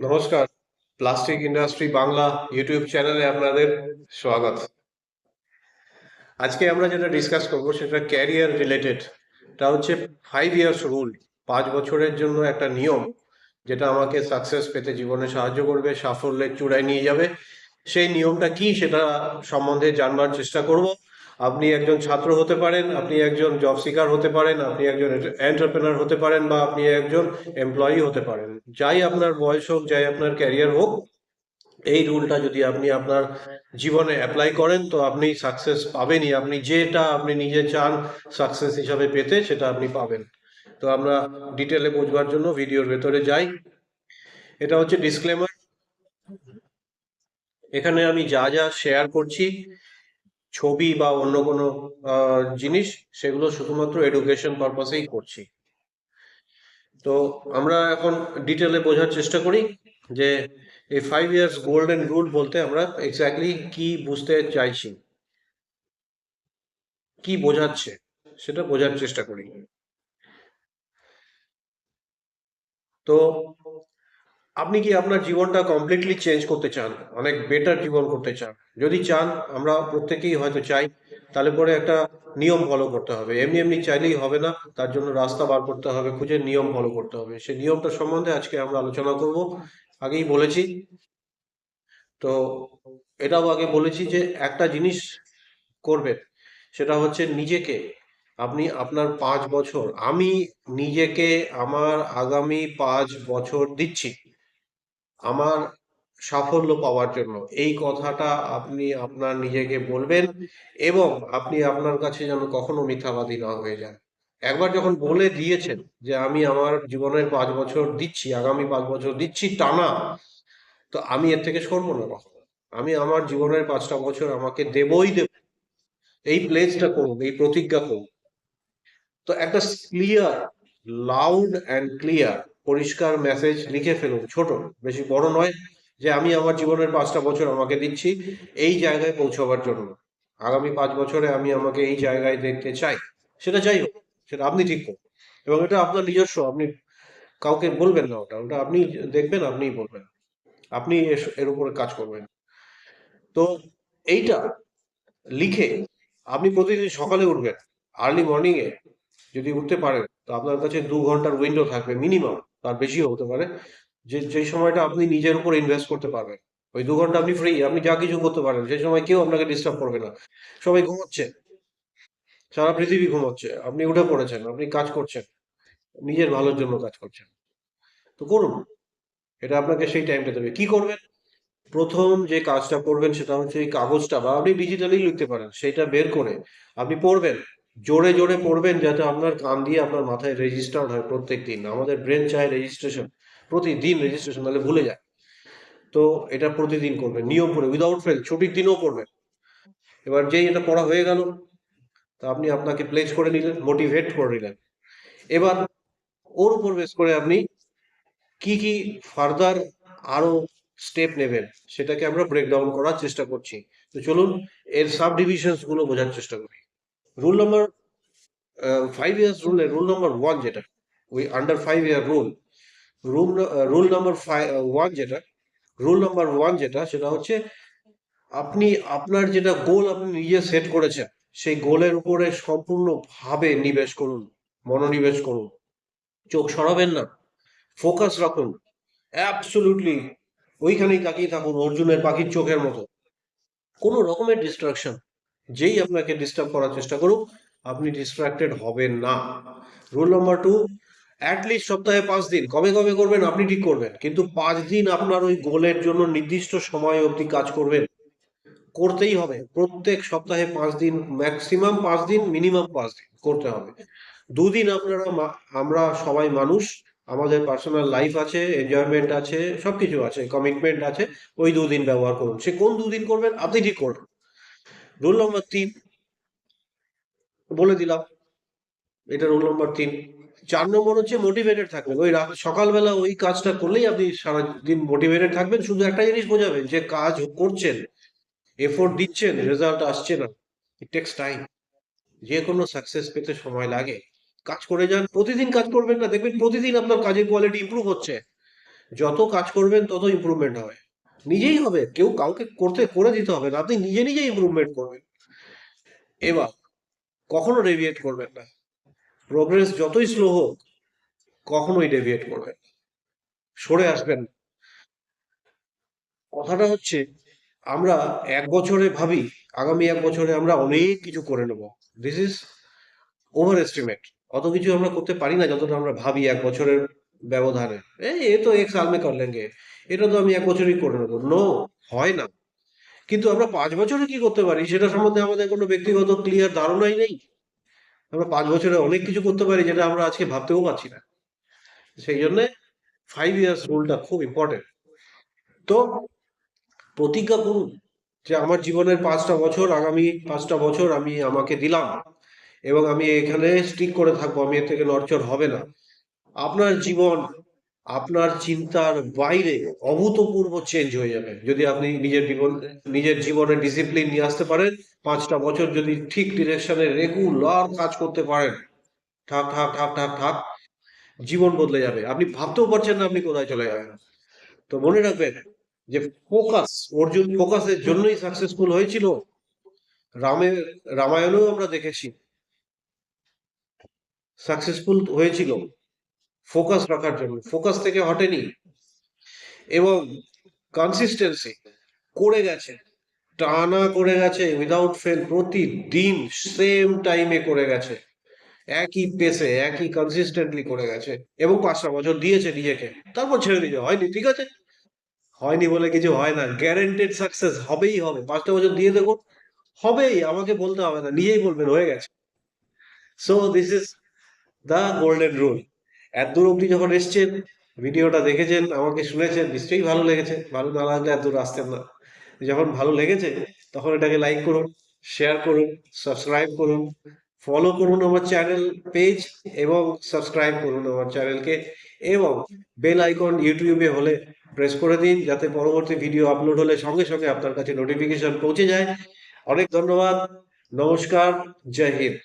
নমস্কার। Plastic industry Bangla YouTube চ্যানেলে আপনাদের স্বাগত। আজকে আমরা যেটা ডিসকাস করব সেটা ক্যারিয়ার রিলেটেড এটা হচ্ছে ফাইভ ইয়ার্স রুল পাঁচ বছরের জন্য একটা নিয়ম, যেটা আমাকে সাকসেস পেতে জীবনে সাহায্য করবে, সাফল্যের চূড়ায় নিয়ে যাবে। সেই নিয়মটা কি সেটা সম্বন্ধে জানবার চেষ্টা করব। আপনি একজন ছাত্র হতে পারেন, আপনি একজন জব সিকার হতে পারেন, আপনি একজন এন্টারপ্রেনার হতে পারেন বা আপনি একজন এমপ্লয়ি হতে পারেন। যাই আপনার বয়স হোক, যাই আপনার ক্যারিয়ার হোক, এই রুলটা যদি আপনি আপনার জীবনে অ্যাপ্লাই করেন, তো আপনি সাকসেস পাবেনই। আপনি যেটা আপনি নিজে চান সাকসেস হিসাবে পেতে, সেটা আপনি পাবেন। তো আমরা ডিটেলে বোঝবার জন্য ভিডিওর ভেতরে যাই। এটা হচ্ছে ডিসক্লেমার এখানে আমি যা যা শেয়ার করছি ছবি বা অন্য কোনো জিনিস, সেগুলো শুধুমাত্র এডুকেশন পারপাসেই করছি। তো আমরা এখন ডিটেলে বোঝার চেষ্টা করি যে এই ফাইভ ইয়ার্স গোল্ডেন রুল বলতে আমরা এক্স্যাক্টলি কি বুঝতে চাইছি। কি বোঝাচ্ছে, সেটা বোঝার চেষ্টা করি। তো আপনি কি আপনার জীবনটা কমপ্লিটলি চেঞ্জ করতে চান? অনেক বেটার জীবন করতে চান। যদি চান, আমরা প্রত্যেকেই হয়তো চাই, তাহলে পরে একটা নিয়ম ফলো করতে হবে। এমনি এমনি চাইলেই হবে না, তার জন্য রাস্তা বার করতে হবে, খুঁজে নিয়ম ফলো করতে হবে। সেই নিয়মটা সম্বন্ধে আজকে আমরা আলোচনা করব। আগেই বলেছি। তো এটাও আগে বলেছি যে একটা জিনিস করবেন, সেটা হচ্ছে নিজেকে, আপনি আপনার পাঁচ বছর, আমি নিজেকে আমার আগামী পাঁচ বছর দিচ্ছি। আমার সাফল্য পাওয়ার জন্য। এই কথাটা আপনি আপনার নিজেকে বলবেন এবং আপনি আপনার কাছে যেন কখনো মিথ্যাবাদী না হয়ে যান। একবার যখন বলে দিয়েছেন যে আমি আমার জীবনের পাঁচ বছর দিচ্ছি, আগামী পাঁচ বছর দিচ্ছি টানা, তো আমি এর থেকে সরবো না কখনো। আমি আমার জীবনের পাঁচটা বছর আমাকে দেবই দেব। এই প্লেসটা করুন, এই প্রতিজ্ঞা করুন। তো একটা ক্লিয়ার লাউড অ্যান্ড ক্লিয়ার পরিষ্কার মেসেজ লিখে ফেলুন, ছোট, বেশি বড় নয়, যে আমি আমার জীবনের পাঁচটা বছর আমাকে দিচ্ছি, এই জায়গায় পৌঁছবার জন্য। আগামী পাঁচ বছরে আমি আমাকে এই জায়গায় দেখতে চাই। সেটা যাই হোক, সেটা আপনি ঠিক করুন। এবং এটা আপনার নিজস্ব, আপনি কাউকে বলবেন না ওটা ওটা আপনি দেখবেন, আপনিই বলবেন। আপনি এর- এর উপরে কাজ করবেন। তো এইটা লিখে আপনি প্রতিদিন সকালে উঠবেন আর্লি মর্নিং এ যদি উঠতে পারেন তো আপনার কাছে দু ঘণ্টার উইন্ডো থাকবে মিনিমাম তার বেশিও হতে পারে। যে যে সময়টা আপনি নিজের উপর ইনভেস্ট করতে পারবেন, ওই দু ঘণ্টা আপনি ফ্রি আপনি যা কিছু করতে পারেন সেই সময় কেউ আপনাকে ডিস্টার্ব করবে না। সবাই ঘুমোচ্ছে। সারা পৃথিবী ঘুমোচ্ছে। আপনি উঠে পড়েছেন, আপনি কাজ করছেন, নিজের ভালোর জন্য কাজ করছেন। তো করুন, এটা আপনাকে সেই টাইমটা দেবে। কি করবেন? প্রথম যে কাজটা করবেন সেটা হচ্ছে এই কাগজটা, বা আপনি ডিজিটালি লিখতে পারেন সেটা বের করে আপনি পড়বেন। জোরে জোরে পড়বেন যাতে আপনার কান দিয়ে আপনার মাথায় রেজিস্টার্ড হয় প্রত্যেক দিন আমাদের ব্রেন চায় রেজিস্ট্রেশন প্রতিদিন রেজিস্ট্রেশন নাহলে ভুলে যায়। তো এটা প্রতিদিন করবেন, নিয়ম করে উইদাউট ফেল ছুটির দিনও করবেন। এবার যেই এটা পড়া হয়ে গেল, তা আপনি আপনাকে প্লেস করে নিলেন মোটিভেট করে নিলেন। এবার ওর উপর বেস করে আপনি কি কি ফার্দার আরও স্টেপ নেবেন, সেটাকে আমরা ব্রেকডাউন করার চেষ্টা করছি। তো চলুন, এর সাব ডিভিশনসগুলো বোঝার চেষ্টা করি। রুল নাম্বার ফাইভ ইয়ার্স রুলের রুল নাম্বার ওয়ান যেটা ওই under five year rule rule rule number one যেটা রুল নাম্বার ওয়ান যেটা সেটা হচ্ছে আপনি, আপনার যেটা গোল আপনি নিজে সেট করেছেন, সেই গোলের উপরে সম্পূর্ণভাবে নিবেশ করুন, মনোনিবেশ করুন। চোখ সরাবেন না ফোকাস রাখুন। অ্যাবসলিউটলি ওইখানেই তাকিয়ে থাকুন অর্জুনের পাখির চোখের মতো। কোনো রকমের ডিস্ট্রাকশন যেই আপনাকে ডিস্টার্ব করার চেষ্টা করুক, আপনি ডিস্ট্রাক্টেড হবেন না। রুল নাম্বার টু অ্যাটলিস্ট সপ্তাহে পাঁচ দিন। কবে কবে করবেন আপনি ঠিক করবেন। কিন্তু পাঁচ দিন আপনার ওই গোলের জন্য নির্দিষ্ট সময় অবধি কাজ করবেন। করতেই হবে। প্রত্যেক সপ্তাহে পাঁচ দিন ম্যাক্সিমাম পাঁচ দিন মিনিমাম পাঁচ দিন করতে হবে। দুদিন আপনারা আমরা সবাই মানুষ, আমাদের পার্সোনাল লাইফ আছে এনজয়মেন্ট আছে, সবকিছু আছে কমিটমেন্ট আছে, ওই দুদিন ব্যবহার করুন। সে কোন দুদিন করবেন? আপনি ঠিক করুন রুল নম্বর তিন। বলে দিলাম, এটা রুল নম্বর তিন। চার নম্বর হচ্ছে মোটিভেটেড থাকবেন। ওই সকালবেলা ওই কাজটা করলেই আপনি সারাদিন মোটিভেটেড থাকবেন। শুধু একটা জিনিস বোঝাবেন, যে কাজ করছেন এফোর্ট দিচ্ছেন রেজাল্ট আসছে না ইট টেক্স টাইম যে কোনো সাকসেস পেতে সময় লাগে। কাজ করে যান, প্রতিদিন কাজ করবেন না। দেখবেন প্রতিদিন আপনার কাজের কোয়ালিটি ইমপ্রুভ হচ্ছে। যত কাজ করবেন, তত ইম্প্রুভমেন্ট হবে। নিজেই হবে। কেউ কাউকে করতে করে দিতে হবে না। আপনি নিজে নিজে ইমপ্রুভমেন্ট করবেন। এবার, কখনো ডেভিয়েট করবেন না। প্রোগ্রেস যতই স্লো হোক, কখনোই ডেভিয়েট করবেন সরে আসবেন। কথাটা হচ্ছে, আমরা এক বছরে ভাবি, আগামী এক বছরে আমরা অনেক কিছু করে নেব। দিস ইজ ওভার এস্টিমেট অত কিছু আমরা করতে পারি না যতটা আমরা ভাবি এক বছরের ব্যবধানে। এই এ তো এক সাল মে কর লেঙ্গে। এটা তো আমি এক বছরই করে নেব। নো হয় না। কিন্তু আমরা পাঁচ বছরে কি করতে পারি? সেটা সম্বন্ধে আমাদের কোনো ব্যক্তিগত ক্লিয়ার ধারণাই নেই। আমরা পাঁচ বছরে অনেক কিছু করতে পারি যেটা আমরা আজকে ভাবতেও পারছি না। সেই জন্য ফাইভ ইয়ার্স রুলটা খুব ইম্পর্টেন্ট তো প্রতিজ্ঞা করুন যে আমার জীবনের পাঁচটা বছর, আগামী পাঁচটা বছর আমি আমাকে দিলাম এবং আমি এখানে স্টিক করে থাকব। আমি এর থেকে নড়চড় হবে না। আপনার জীবন আপনার চিন্তার বাইরে অভূতপূর্ব চেঞ্জ হয়ে যাবে। যদি আপনি নিজের জীবন, নিজের জীবনে ডিসিপ্লিন নিয়ে আসতে পারেন, পাঁচটা বছর যদি ঠিক ডিরেকশনে রেগুলার কাজ করতে পারেন, ঠাক ঠাক ঠাক ঠাক ঠাক, জীবন বদলে যাবে। আপনি ভাবতেও পারছেন না আপনি কোথায় চলে যাবেন। তো মনে রাখবেন যে ফোকাস অর্জুন ফোকাসের জন্যই সাকসেসফুল হয়েছিল। রামের রামায়ণেও আমরা দেখেছি। সাকসেসফুল হয়েছিল। ফোকাস রাখার জন্য ফোকাস থেকে হটেনি। এবং কনসিস্টেন্সি করে গেছে, টানা করে গেছে উইদাউট ফেল প্রতিদিন সেম টাইমে করে গেছে, একই পেসে একই কনসিস্টেন্টলি করে গেছে, এবং পাঁচটা বছর দিয়েছে নিজেকে। তারপর ছেড়ে দিয়েছে, হয়নি, ঠিক আছে? হয়নি বলে কিছু হয় না গ্যারেন্টেড সাকসেস হবেই হবে পাঁচটা বছর দিয়ে দেখুন, হবেই, আমাকে বলতে হবে না, নিজেই বলবেন, হয়ে গেছে। So this is the golden rule এত দূর অব্দি যখন এসছেন, ভিডিওটা দেখেছেন, আমাকে শুনেছেন, নিশ্চয়ই ভালো লেগেছে। ভালো না লাগলে এত দূর আসতেন না। যখন ভালো লেগেছে, তখন এটাকে লাইক করুন শেয়ার করুন সাবস্ক্রাইব করুন ফলো করুন আমার চ্যানেল পেজ এবং সাবস্ক্রাইব করুন আমার চ্যানেলকে এবং বেল আইকন ইউটিউবে হলে প্রেস করে দিন, যাতে পরবর্তী ভিডিও আপলোড হলে সঙ্গে সঙ্গে আপনার কাছে নোটিফিকেশন পৌঁছে যায়। অনেক ধন্যবাদ, নমস্কার, জয় হিন্দ।